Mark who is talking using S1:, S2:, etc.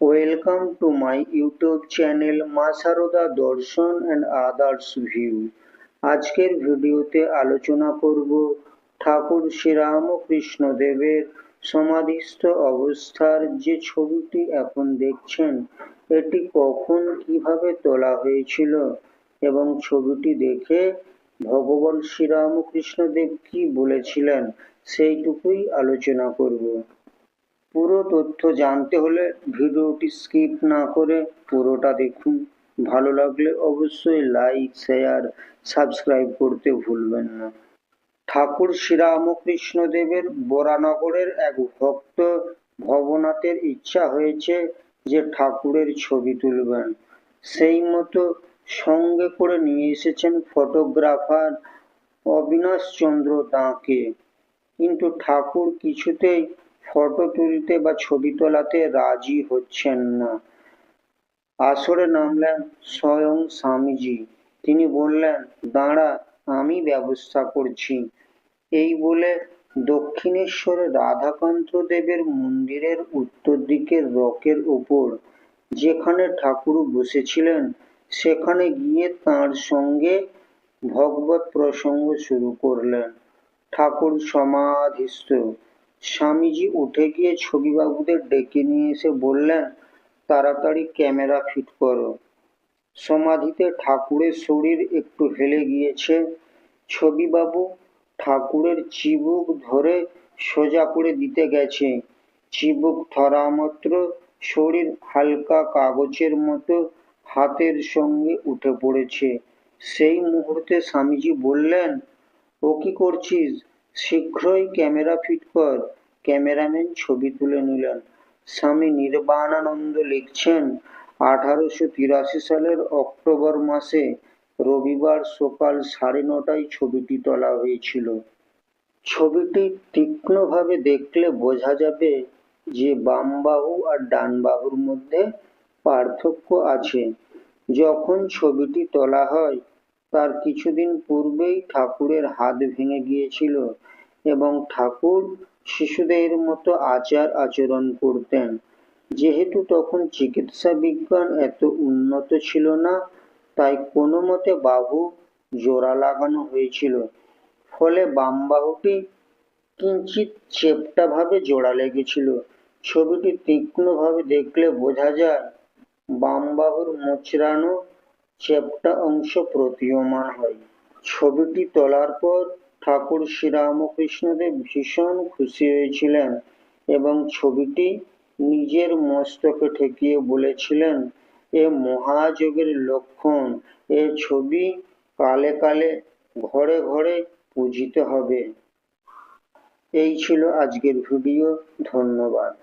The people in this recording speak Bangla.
S1: Welcome to my YouTube channel Maa Sarada Darshan and others view আজকের ভিডিওতে আলোচনা করব ঠাকুর শ্রীরামকৃষ্ণ দেবের সমাধিস্থ অবস্থার যে ছবিটি এখন দেখছেন, এটি কখন কীভাবে তোলা হয়েছিল এবং ছবিটি দেখে ভগবান শ্রীরামকৃষ্ণ দেব কি বলেছিলেন, সেইটুকুই আলোচনা করব। পুরো তথ্য জানতে হলে ভিডিওটি স্কিপ না করে পুরোটা দেখুন। ভালো লাগলে অবশ্যই লাইক, শেয়ার, সাবস্ক্রাইব করতে ভুলবেন না। ঠাকুর শ্রীরামকৃষ্ণ দেবের বরানগরের এক ভক্ত ভবনাথের ইচ্ছা হয়েছে যে ঠাকুরের ছবি তুলবেন। সেই মতো সঙ্গে করে নিয়ে এসেছেন ফটোগ্রাফার অবিনাশ চন্দ্র দাঁকে। কিন্তু ঠাকুর কিছুতেই ফটো তুলতে বা ছবি তোলাতে রাজি হচ্ছেন না। আসরে নামলেন স্বয়ং স্বামীজি। তিনি বললেন, দাঁড়া, আমি ব্যবস্থা করছি। এই বলে দক্ষিণেশ্বরে রাধাকান্ত দেবের মন্দিরের উত্তর দিকের রকের ওপর, যেখানে ঠাকুর বসেছিলেন, সেখানে গিয়ে তার সঙ্গে ভগবত প্রসঙ্গ শুরু করলেন। ঠাকুর সমাধিস্থ। স্বামীজি উঠে গিয়ে ছবিবাবুদের ডেকে নিয়ে এসে বললেন, তাড়াতাড়ি ক্যামেরা ফিট করো। সমাধিতে ঠাকুরের শরীর একটু হেলে গিয়েছে। ছবিবাবু ঠাকুরের চিবুক ধরে সোজা করে দিতে গেছে। চিবুক ধরা মাত্র শরীর হালকা কাগজের মতো হাতের সঙ্গে উঠে পড়েছে। সেই মুহূর্তে স্বামীজি বললেন, ও কি করছিস? শীঘ্রই ক্যামেরা ফিট কর। ক্যামেরাম্যান ছবি তুলে নিলেন। স্বামী নির্বাণানন্দ লিখছেন, আঠারোশো তিরাশি সালের অক্টোবর মাসে রবিবার সকাল সাড়ে নটায় ছবিটি তোলা হয়েছিল। ছবিটি তীক্ষ্ণভাবে দেখলে বোঝা যাবে যে বাম বাহু আর ডান বাহুর মধ্যে পার্থক্য আছে। যখন ছবিটি তোলা হয় তার কিছুদিন পূর্বেই ঠাকুরের হাত ভেঙে গিয়েছিল এবং ঠাকুর শিশুদের মতো আচার আচরণ করতেন। যেহেতু তখন চিকিৎসা বিজ্ঞান এত উন্নত ছিল না, তাই কোনো মতে বাহু জোড়া লাগানো হয়েছিল। ফলে বাম বাহুটি কিঞ্চিত চেপটাভাবে জোড়া লেগেছিল। ছবিটি তীক্ষ্ণভাবে দেখলে বোঝা যায়, বাম বাহুর মোচড়ানো চেপটা অংশ প্রতীয়মান হয়। ছবিটি তোলার পর ঠাকুর শ্রীরামকৃষ্ণদেব ভীষণ খুশি হয়েছিলেন এবং ছবিটি নিজের মস্তকে ঠেকিয়ে বলেছিলেন, এ মহাযোগের লক্ষণ, এ ছবি কালে কালে ঘরে ঘরে পূজিত হবে। এই ছিল আজকের ভিডিও, ধন্যবাদ।